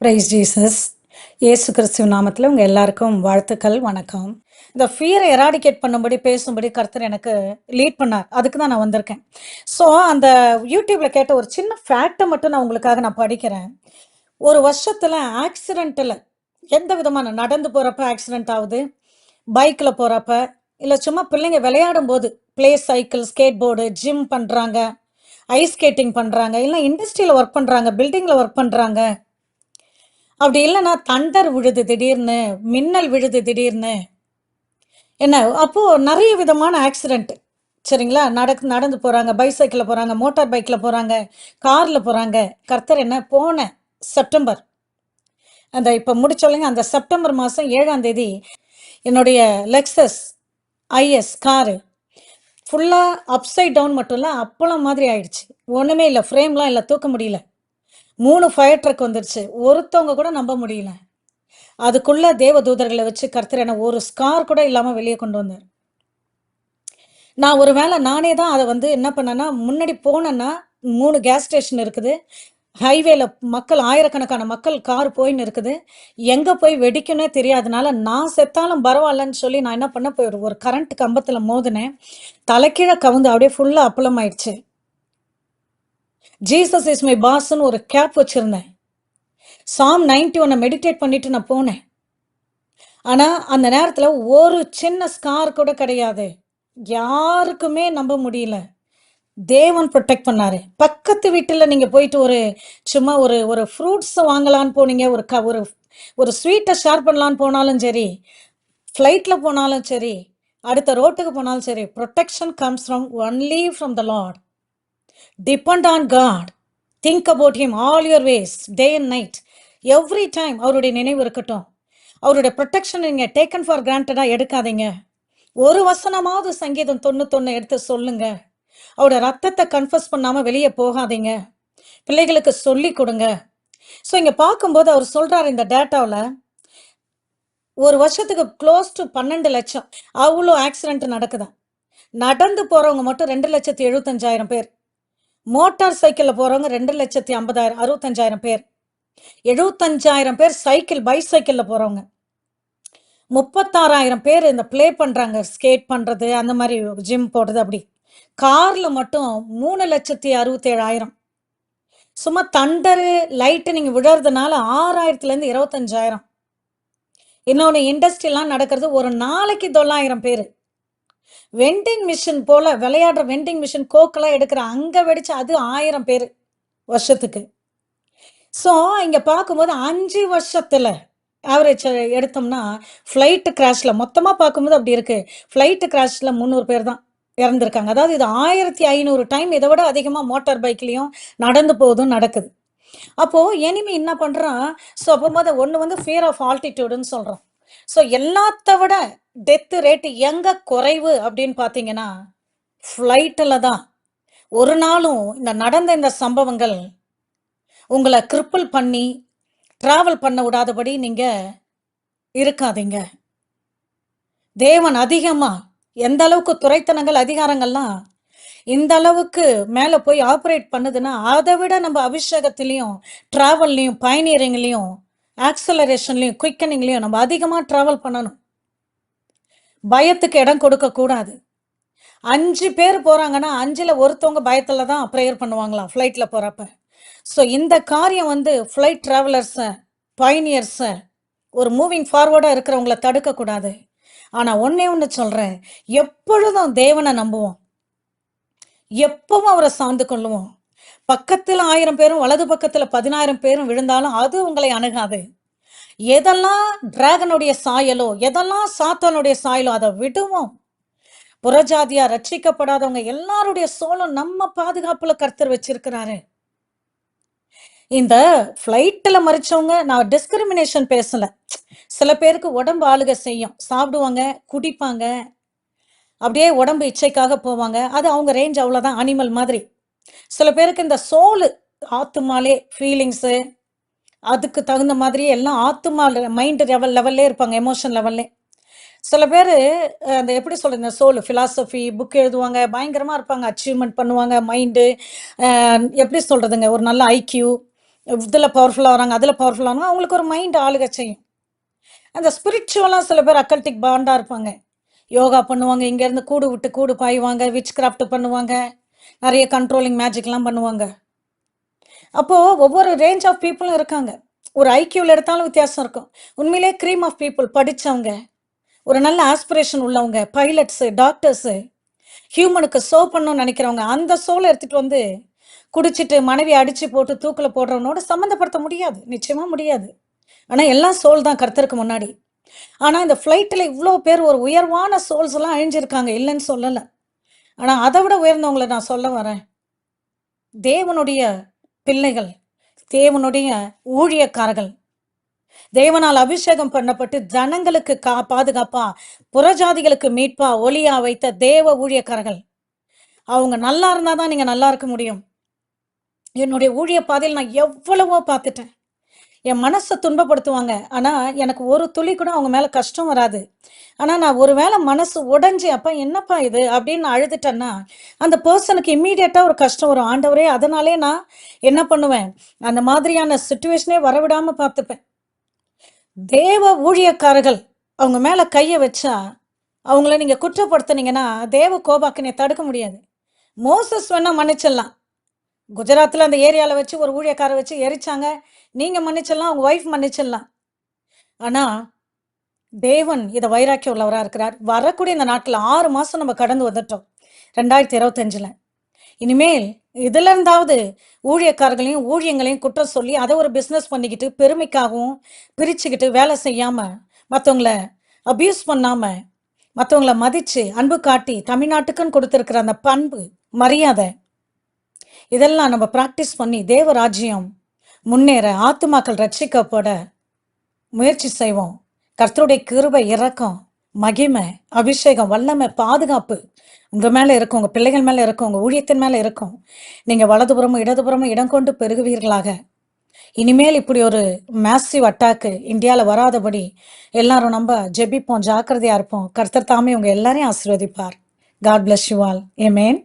Price Jesus ஏசு கிறிஸ்துவ நாமத்தில் உங்கள் எல்லாருக்கும் வாழ்த்துக்கள் வணக்கம். இந்த ஃபியரை எராடிகேட் பண்ணும்படி பேசும்படி கருத்தர் எனக்கு லீட் பண்ணார். அதுக்கு தான் நான் வந்திருக்கேன். ஸோ அந்த யூடியூப்பில் கேட்ட ஒரு சின்ன ஃபேக்டை மட்டும் நான் உங்களுக்காக நான் படிக்கிறேன். ஒரு வருஷத்தில் ஆக்சிடெண்ட்டில் எந்த விதமான நடந்து போகிறப்ப ஆக்சிடெண்ட் ஆகுது? பைக்கில் போகிறப்ப இல்லை சும்மா பிள்ளைங்க விளையாடும் போது play cycle skateboard gym பண்ணுறாங்க ஐஸ் ஸ்கேட்டிங் பண்ணுறாங்க இல்லை இண்டஸ்ட்ரியில் ஒர்க் பண்ணுறாங்க பில்டிங்கில் ஒர்க் பண்ணுறாங்க அப்படி இல்லைன்னா தண்டர் விழுது திடீர்னு மின்னல் விழுது திடீர்னு. என்ன? அப்போது நிறைய விதமான ஆக்சிடெண்ட் சரிங்களா? நடக்கு நடந்து போகிறாங்க பைசைக்கிளில் போகிறாங்க மோட்டார் பைக்கில் போகிறாங்க காரில் போகிறாங்க கர்த்தர் என்ன? போன செப்டம்பர். அந்த இப்போ முடிச்சோல்லைங்க அந்த செப்டம்பர் மாதம் ஏழாம் தேதி என்னுடைய லெக்ஸஸ் ஐஎஸ் காரு ஃபுல்லாக அப்சைட் டவுன் மட்டும் இல்லை அப்பளம் மாதிரி ஆயிடுச்சு. ஒன்றுமே இல்லை ஃப்ரேம்லாம் இல்லை தூக்க முடியல. மூணு ஃபயர் ட்ரக் வந்துருச்சு. ஒருத்தவங்க கூட நம்ப முடியல. அதுக்குள்ள தேவ தூதர்களை வச்சு கர்த்தர் என ஒரு ஸ்கார் கூட இல்லாமல் வெளியே கொண்டு வந்தார். நான் ஒரு வேளை நானே தான் அதை வந்து என்ன பண்ணேன்னா முன்னாடி போனேன்னா மூணு கேஸ் ஸ்டேஷன் இருக்குது. ஹைவேல மக்கள் ஆயிரக்கணக்கான மக்கள் கார் போயின்னு இருக்குது எங்க போய் வெடிக்குன்னே தெரியாதனால நான் செத்தாலும் பரவாயில்லன்னு சொல்லி நான் என்ன பண்ண போய் ஒரு- கரண்ட் கம்பத்துல மோதினேன். தலைக்கீழே கவுந்து அப்படியே ஃபுல்லா அப்பளம் ஆயிடுச்சு ஜீசஸ் இஸ் மை பாஸ்ன்னு ஒரு கேப் வச்சுருந்தேன். சாம் 91 ஒன்னை மெடிடேட் பண்ணிட்டு நான் போனேன். ஆனால் அந்த நேரத்தில் ஒரு சின்ன ஸ்கார் கூட கிடையாது. யாருக்குமே நம்ப முடியல. தேவன் ப்ரொடெக்ட் பண்ணார். பக்கத்து வீட்டில் நீங்கள் போயிட்டு ஒரு சும்மா ஒரு ஒரு ஃப்ரூட்ஸ் வாங்கலான்னு போனீங்க. ஒரு க ஒரு ஒரு ஸ்வீட்டை ஷேர் பண்ணலான்னு போனாலும் சரி ஃப்ளைட்டில் போனாலும் சரி அடுத்த ரோட்டுக்கு போனாலும் சரி protection comes from only from the Lord depend on God think about him all your ways day and night every time அவருடைய நினைவு இருக்கட்டும். அவருடைய ப்ரொடெக்ஷன் நீங்கள் டேக்கன் ஃபார் கிராண்டடாக எடுக்காதீங்க. ஒரு வசனமாவது சங்கீதம் தொண்ணூத்தொன்று எடுத்து சொல்லுங்க. அவரோட ரத்தத்தை கன்ஃபர்ஸ் பண்ணாமல் வெளியே போகாதீங்க. பிள்ளைகளுக்கு சொல்லி கொடுங்க. ஸோ இங்கே பார்க்கும்போது அவர் சொல்கிறார் இந்த டேட்டாவில் ஒரு வருஷத்துக்கு க்ளோஸ் டு பன்னெண்டு லட்சம். அவ்வளோ ஆக்சிடென்ட் நடக்குதான் நடந்து போகிறவங்க மட்டும் ரெண்டு லட்சத்தி எழுபத்தஞ்சாயிரம் பேர். மோட்டார் சைக்கிளில் போகிறவங்க ரெண்டு லட்சத்தி ஐம்பதாயிரம் அறுபத்தஞ்சாயிரம் பேர். எழுபத்தஞ்சாயிரம் பேர் சைக்கிள் பைசைக்கிளில் போகிறவங்க முப்பத்தாறாயிரம் பேர் இந்த ப்ளே பண்ணுறாங்க ஸ்கேட் பண்ணுறது அந்த மாதிரி ஜிம் போடுறது அப்படி. காரில் மட்டும் மூணு லட்சத்தி அறுபத்தேழாயிரம். சும்மா தண்டரு லைட்டு நீங்கள் விடுறதுனால ஆறாயிரத்துலேருந்து இருபத்தஞ்சாயிரம். இன்னொன்று இண்டஸ்ட்ரியெல்லாம் நடக்கிறது ஒரு நாளைக்கு தொள்ளாயிரம் பேர். வெண்டிங் மிஷின் போல விளையாடுற வெண்டிங் மிஷின் கோக்கெல்லாம் எடுக்கிற அங்கே வெடிச்சு அது ஆயிரம் பேர் வருஷத்துக்கு. ஸோ இங்கே பார்க்கும்போது அஞ்சு வருஷத்தில் ஆவரேஜ் எடுத்தோம்னா ஃப்ளைட்டு கிராஷில் மொத்தமாக பார்க்கும்போது அப்படி இருக்குது ஃப்ளைட்டு கிராஷில் முந்நூறு பேர் தான் இறந்துருக்காங்க. அதாவது இது ஆயிரத்தி ஐநூறு டைம் இதை விட அதிகமாக மோட்டார் பைக்லேயும் நடந்து போதும் நடக்குது. அப்போது எனிமி என்ன பண்ணுறான் ஸோ அப்போது ஒன்று வந்து ஃபியர் ஆஃப் ஆல்டிடியூடுன்னு சொல்கிறோம் ஸோ எல்லாத்த விட டெத்து ரேட்டு எங்க குறைவு அப்படின்னு பார்த்தீங்கன்னா ஃப்ளைட்டில் தான். ஒரு நாளும் இந்த நடந்த இந்த சம்பவங்கள் உங்களை கிரிப்பிள் பண்ணி ட்ராவல் பண்ண விடாதபடி நீங்கள் இருக்காதீங்க. தேவன் அதிகமாக எந்த அளவுக்கு துறைத்தனங்கள் அதிகாரங்கள்லாம் இந்த அளவுக்கு மேலே போய் ஆப்ரேட் பண்ணுதுன்னா அதை விட நம்ம அபிஷேகத்திலையும் ட்ராவல்லையும் பயணியரிங்லையும் ஆக்சலரேஷன்லையும் குயிக்கனிங்லையும் நம்ம அதிகமாக ட்ராவல் பண்ணணும். பயத்துக்கு இடம் கொடுக்கக்கூடாது அஞ்சு பேர் போகிறாங்கன்னா அஞ்சில் ஒருத்தவங்க பயத்தில் தான் ப்ரேயர் பண்ணுவாங்களாம் ஃப்ளைட்டில் போகிறப்ப ஸோ இந்த காரியம் வந்து ஃப்ளைட் ட்ராவலர்ஸை பயணியர்ஸை ஒரு மூவிங் ஃபார்வர்டாக இருக்கிறவங்கள தடுக்கக்கூடாது ஆனால் ஒன்றே ஒன்று சொல்கிறேன் எப்பொழுதும் தேவனை நம்புவோம். எப்பவும் அவரை சார்ந்து கொள்ளுவோம். பக்கத்தில் ஆயிரம் பேரும் வலது பக்கத்தில் பதினாயிரம் பேரும் விழுந்தாலும் அது உங்களை அணுகாது. எதெல்லாம் டிராகனுடைய சாயலோ எதெல்லாம் சாத்தானுடைய சாயலோ அதை விடுவோம். புறஜாதியா ரட்சிக்கப்படாதவங்க எல்லாருடைய சோலும் நம்ம பாதுகாப்புல கருத்தர் வச்சிருக்கிறாரு. இந்த ஃப்ளைட்டில் மறிச்சவங்க நான் டிஸ்கிரிமினேஷன் பேசல. சில பேருக்கு உடம்பு ஆளுக செய்யும். சாப்பிடுவாங்க குடிப்பாங்க அப்படியே உடம்பு இச்சைக்காக போவாங்க. அது அவங்க ரேஞ்ச் அவ்வளோதான் அனிமல் மாதிரி. சில பேருக்கு இந்த சோலு ஆத்துமாலே ஃபீலிங்ஸு அதுக்கு தகுந்த மாதிரி எல்லாம் ஆத்துமா மைண்ட் லெவல் லெவல்லே இருப்பாங்க எமோஷன் லெவல்லே சில பேர் அந்த எப்படி சொல்கிறது இந்த சோல் ஃபிலாசபி புக் எழுதுவாங்க பயங்கரமாக இருப்பாங்க அச்சீவ்மெண்ட் பண்ணுவாங்க மைண்டு எப்படி சொல்கிறதுங்க ஒரு நல்ல ஐக்யூ இதில் பவர்ஃபுல்லாக வராங்க அதில் பவர்ஃபுல்லாக வராங்க அவங்களுக்கு ஒரு மைண்ட் ஆளுக செய்யும். அந்த ஸ்பிரிச்சுவலாக சில பேர் அக்கல்டிக் பாண்டாக இருப்பாங்க. யோகா பண்ணுவாங்க இங்கேருந்து கூடு விட்டு கூடு பாய்வாங்க விச் கிராஃப்ட் பண்ணுவாங்க நிறைய கண்ட்ரோலிங் மேஜிக்லாம் பண்ணுவாங்க. அப்போது ஒவ்வொரு ரேஞ்ச் ஆஃப் பீப்புளும் இருக்காங்க. ஒரு ஐக்கியூவில் எடுத்தாலும் வித்தியாசம் இருக்கும். உண்மையிலே க்ரீம் ஆஃப் பீப்புள் படித்தவங்க ஒரு நல்ல ஆஸ்பிரேஷன் உள்ளவங்க பைலட்ஸு டாக்டர்ஸு ஹியூமனுக்கு சோ பண்ணணும்னு நினைக்கிறவங்க அந்த சோலை எடுத்துகிட்டு வந்து குடிச்சிட்டு மனைவி அடித்து போட்டு தூக்கில் போடுறவனோட சம்மந்தப்படுத்த முடியாது. நிச்சயமாக முடியாது. ஆனால் எல்லாம் சோல் தான் கருத்தருக்கு முன்னாடி. ஆனால் இந்த ஃப்ளைட்டில் இவ்வளோ பேர் ஒரு உயர்வான சோல்ஸ் எல்லாம் அழிஞ்சிருக்காங்க. இல்லைன்னு சொல்லலை. ஆனால் அதை விட உயர்ந்தவங்களை நான் சொல்ல வரேன். தேவனுடைய பிள்ளைகள் தேவனுடைய ஊழியக்காரர்கள். தேவனால் அபிஷேகம் பண்ணப்பட்டு ஜனங்களுக்கு கா பாதுகாப்பா புறஜாதிகளுக்கு மீட்பா ஒளியா வைத்த தேவ ஊழியக்காரர்கள். அவங்க நல்லா இருந்தால் தான் நீங்க நல்லா இருக்க முடியும். என்னுடைய ஊழிய பாதையில் நான் எவ்வளவோ பார்த்துட்டேன். என் மனசை துன்பப்படுத்துவாங்க. ஆனால் எனக்கு ஒரு துளி கூட அவங்க மேலே கஷ்டம் வராது. ஆனால் நான் ஒருவேளை மனசு உடைஞ்சு அப்போ என்னப்பா இது? அப்படின்னு அழுதுட்டேன்னா அந்த பர்சனுக்கு இம்மீடியட்டாக ஒரு கஷ்டம் வரும். ஆண்டவரே அதனாலே நான் என்ன பண்ணுவேன்? அந்த மாதிரியான சுச்சுவேஷனே வரவிடாமல் பார்த்துப்பேன். தேவ ஊழியக்காரர்கள் அவங்க மேலே கையை வச்சா அவங்கள நீங்கள் குற்றப்படுத்துனீங்கன்னா தேவ கோபாக்கினை தடுக்க முடியாது. மோசஸ் வேணால் மன்னிச்சிடலாம். குஜராத்தில் அந்த ஏரியாவில் வச்சு ஒரு ஊழியக்காரை வச்சு எரிச்சாங்க. நீங்கள் மன்னிச்சிடலாம் உங்கள் ஒய்ஃப் மன்னிச்சிடலாம். ஆனால் தேவன் இதை வைராக்கியம் உள்ளவராக இருக்கிறார். வரக்கூடிய இந்த நாட்டில் ஆறு மாதம் நம்ம கடந்து வந்துட்டோம் ரெண்டாயிரத்தி இருபத்தஞ்சில் இனிமேல் இதுல இருந்தாவது ஊழியக்காரர்களையும் ஊழியங்களையும் குற்றம் சொல்லி அதை ஒரு பிஸ்னஸ் பண்ணிக்கிட்டு பெருமைக்காகவும் பிரிச்சுக்கிட்டு வேலை செய்யாமல் மற்றவங்கள அபியூஸ் பண்ணாமல் மற்றவங்கள மதித்து அன்பு காட்டி தமிழ்நாட்டுக்குன்னு கொடுத்துருக்கிற அந்த பண்பு மரியாதை இதெல்லாம் நம்ம ப்ராக்டிஸ் பண்ணி தேவராஜ்யம் முன்னேற ஆத்துமாக்கள் ரட்சிக்கப்பட முயற்சி செய்வோம். கர்த்தருடைய கிருபை இறக்கம் மகிமை அபிஷேகம் வல்லமை பாதுகாப்பு உங்கள் மேலே இருக்கும். உங்கள் பிள்ளைகள் மேலே இருக்கும். உங்கள் ஊழியத்தின் மேலே இருக்கும். நீங்கள் வலதுபுறமும் இடதுபுறமும் இடம் கொண்டு பெருகுவீர்களாக. இனிமேல் இப்படி ஒரு மேசிவ் அட்டாக்கு இந்தியாவில் வராதபடி எல்லாரும் நம்ம ஜெபிப்போம் ஜாக்கிரதையாக இருப்போம். கர்த்தர் தாமே உங்கள் எல்லாரையும் ஆசீர்வதிப்பார். காட் பிளஸ் யூ ஆல் ஏமேன்